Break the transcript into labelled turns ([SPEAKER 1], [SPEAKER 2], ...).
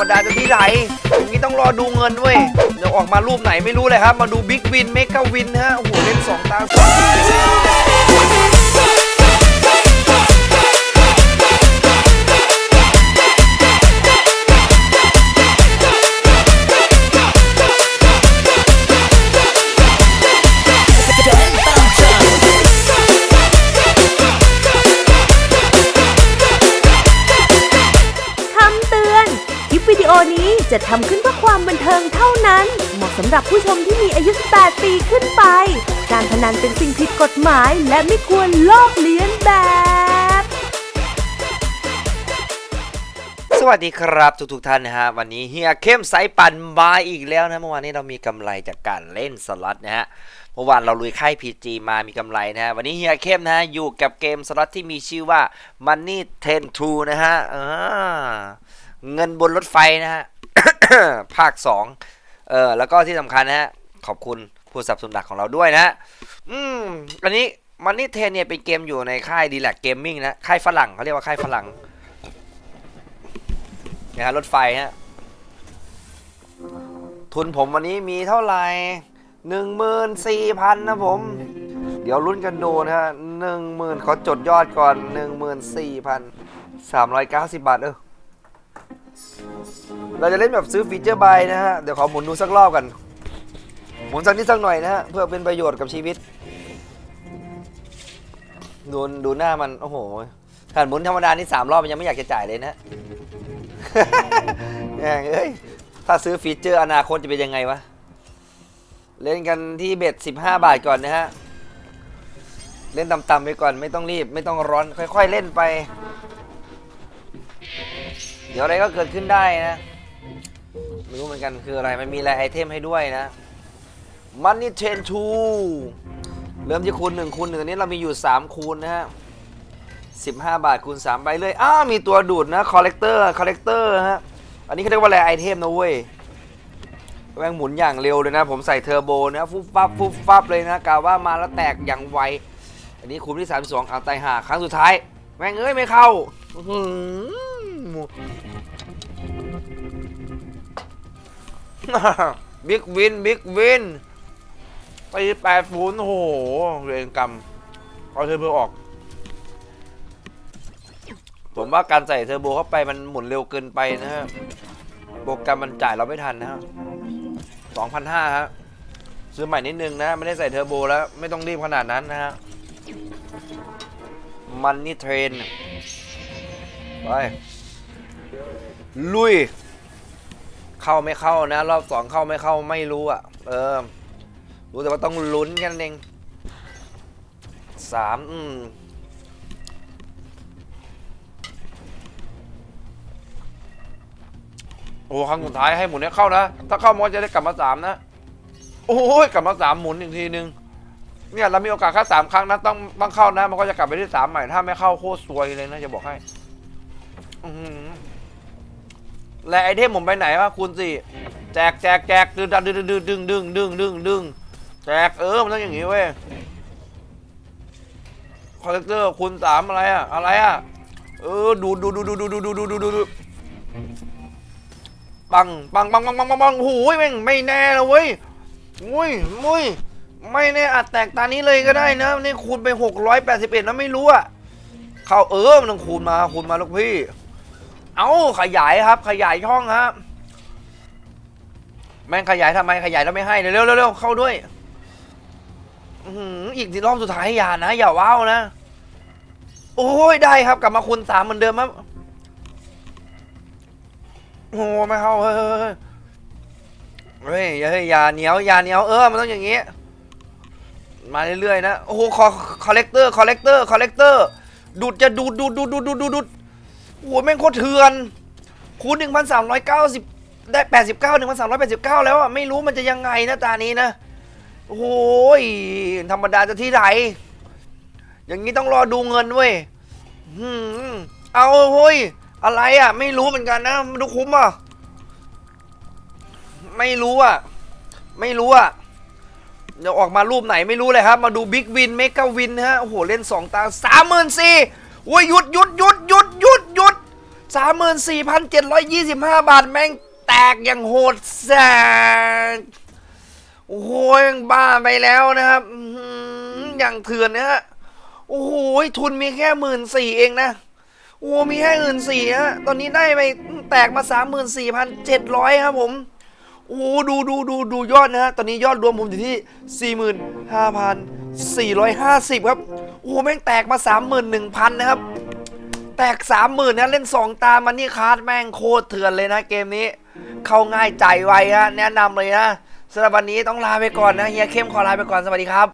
[SPEAKER 1] รมดาจะที่ไหนอย่างนี้ต้องรอดูเงินเว้ยเดี๋ยวออกมารูปไหนไม่รู้เลยครับ มาดูบิ๊กวินเมกาวินฮะ โอ้โห เล่นสองตา
[SPEAKER 2] ทำขึ้นเพื่อความบันเทิงเท่านั้น เหมาะสำหรับผู้ชมที่มีอายุ 18 ปีขึ้นไป การพนันเป็นสิ่งผิดกฎหมายและไม่ควรลอกเลียนแบบ
[SPEAKER 1] สวัสดีครับทุกๆท่านนะฮะ วันนี้เฮียเข้มไซส์ปั่นมาอีกแล้วนะเมื่อวานนี้เรามีกำไรจากการเล่นสล็อตนะฮะเมื่อวานเราลุยค่าย PG มามีกำไรนะฮะวันนี้เฮียเข้มนะฮะอยู่กับเกมสล็อตที่มีชื่อว่า Money 10 2นะฮะอ่าเงินบนรถไฟนะฮะ ภาค2เออแล้วก็ที่สำคัญนะฮะขอบคุณผู้สนับสนุนหลักของเราด้วยนะอืมอันนี้มันนี่เทนเนี่ยเป็นเกมอยู่ในค่ายดีแลกเกมมิ่งนะ ค่ายฝรั่งเขาเรียกว่าค่ายฝรั่งนะฮะรถไฟฮะทุนผมวันนี้มีเท่าไหร่หนึ่งหมื่นสี่พันนะผม เดี๋ยวลุ้นกันดูนะฮะหนึ่งหมื่นเขาจดยอดก่อนหนึ่งหมื่นสี่พันสามร้อยเก้าสิบบาทเออ เราจะเล่นแบบซื้อฟีเจอร์บายนะฮะ เดี๋ยวขอหมุนดูสักรอบกัน หมุนสักนิดสักหน่อยนะฮะ เพื่อเป็นประโยชน์กับชีวิต ดูดูหน้ามัน โอ้โหถ้าหมุนธรรมดานี่สามรอบมันยังไม่อยากจะจ่ายเลยนะแม่เอ้ย ถ้าซื้อฟีเจอร์อนาคตจะเป็นยังไงวะ เล่นกันที่เบ็ด15บาทก่อนนะฮะ เล่นต่ำๆไปก่อนไม่ต้องรีบไม่ต้องร้อน ค่อย ๆ เล่นไป เดี๋ยวอะไรก็เกิดขึ้นได้นะไม่รู้เหมือนกันคืออะไรมันมีอะไรไอเทมให้ด้วยนะ Money Chain 2เริ่มที่คูณ1คูณ1อันนี้เรามีอยู่ 3 คูณนะฮะ15บาทคูณ3ใบเลยอ้ามีตัวดูดนะคอลเลกเตอร์คอลเลกเตอร์ฮะอันนี้เขาเรียกว่าอะไรไอเทมนะเว้ยแม่งหมุนอย่างเร็วเลยนะ ผมใส่เทอร์โบนะฟุบฟับฟุบฟับเลยนะกะว่ามาแล้วแตกอย่างไว อันนี้คูณที่ 32เอาไตายหาครั้งสุดท้าย แม่งเอ้ยไม่เข้า อื้อหือบิ๊กวินบิ๊กวินตีแปดศูนย์โอ้โหเวรกรรมเอาเทอร์โบออก ผมว่าการใส่เทอร์โบเข้าไปมันหมุนเร็วเกินไปนะฮะโปรแกรมมันจ่ายเราไม่ทันนะฮะสองพันห้าฮะซื้อใหม่นิดนึงนะไม่ได้ใส่เทอร์โบแล้วไม่ต้องรีบขนาดนั้นนะฮะมันนี่เทรนไป ลุย เข้าไม่เข้านะ รอบสองเข้าไม่เข้าไม่รู้อะเออ รู้แต่ว่าต้องลุ้นแค่นั้นเองสามอืมโอ้ครั้งสุดท้ายให้หมุนเนี้เข้านะ ถ้าเข้ามันจะได้กลับมาสามนะ โอ้ยกลับมาสามหมุนอีกทีนึงเนี่ยเรามีโอกาสแค่สามครั้งนะต้องต้องเข้านะ มันก็จะกลับไปที่สามใหม่ถ้าไม่เข้าโคตรซวยเลยนะจะบอกให้ อื และไอเทมผมไปไหนวะคุณสี่แจกแจกแจกดึงดึงดึงดึงดึงดึงดึงดึงแจกเออมันต้องอย่างงี้เว้ยคอลเลกเตอร์คุณสามอะไรอะอะไรอะเออดูดูดูดูดูดูดูดูดูดูดูปังปังปังปังปังปังปังหูยแม่งไม่แน่นะเว้ยมุ้ยมุ้ยไม่แน่อาจแตกตานี้เลยก็ได้นะนี่คูณไปหกร้อยแปดสิบเอ็ดแล้วไม่รู้อะเข้าเออมันต้องคูณมาคูณมาลูกพี่ เอาขยายครับ ขยายช่องครับแม่งขยายทำไมขยายแล้วไม่ให้เร็วเร็วเข้าด้วยอืออีกรอบสุดท้ายอย่านะอย่าว้าวนะ โอ้ยได้ครับ กลับมาคูณสามเหมือนเดิมครับโอ้ไม่เข้าเฮ้ยเฮ้ยเฮ้ยอย่าเหนียวอย่าเหนียวเออมันต้องอย่างงี้ มาเรื่อยๆนะโอ้โหคอคอลเลกเตอร์คอลเลกเตอร์คอลเลกเตอร์ดูดจะดูดดูดดูดดูดดูดดูดดูด โอ้โหแม่งโคตรเถื่อนคูณ1,390 ได้ 89 1,389 แล้วอะ ไม่รู้มันจะยังไงนะตานี้นะ โอ้ย ธรรมดาจะที่ไหน อย่างนี้ต้องรอดูเงินเว้ยเอาเฮ้ย อะไรอะ ไม่รู้เหมือนกันนะมาดูคุ้มอะ ไม่รู้อะ ไม่รู้อะเดี๋ยวออกมารูปไหนไม่รู้เลยครับ มาดูบิ๊กวินเมกาวินฮะ โอ้โห เล่น 2 ตา34,000โอ้ยหยุดหยุดหยุดหยุดหยุดหยุด 34,725 บาทแม่งแตกอย่างโหดแสงโอ้โหแม่งบ้าไปแล้วนะครับอื้อหืออย่างเถื่อนนะฮะโอ้โหทุนมีแค่หมื่นสี่เองนะโอ้มีแค่หมื่นสี่ฮะตอนนี้ได้ไปแตกมาสามหมื่นสี่พันเจ็ดร้อยครับผมโอ้ดูดูดูดูยอดนะฮะตอนนี้ยอดรวมผมอยู่ที่สี่หมื่นห้าพันสี่ร้อยห้าสิบครับโอ้แม่งแตกมาสามหมื่นหนึ่งพันนะครับ แตกสามหมื่นนะเล่นสองตามันนี่คาร์ดแม่งโคตรเถื่อนเลยนะเกมนี้ เข้าง่ายใจไวฮะแนะนำเลยนะสำหรับวันนี้ต้องลาไปก่อนนะเฮียเข้มขอลาไปก่อนสวัสดีครับ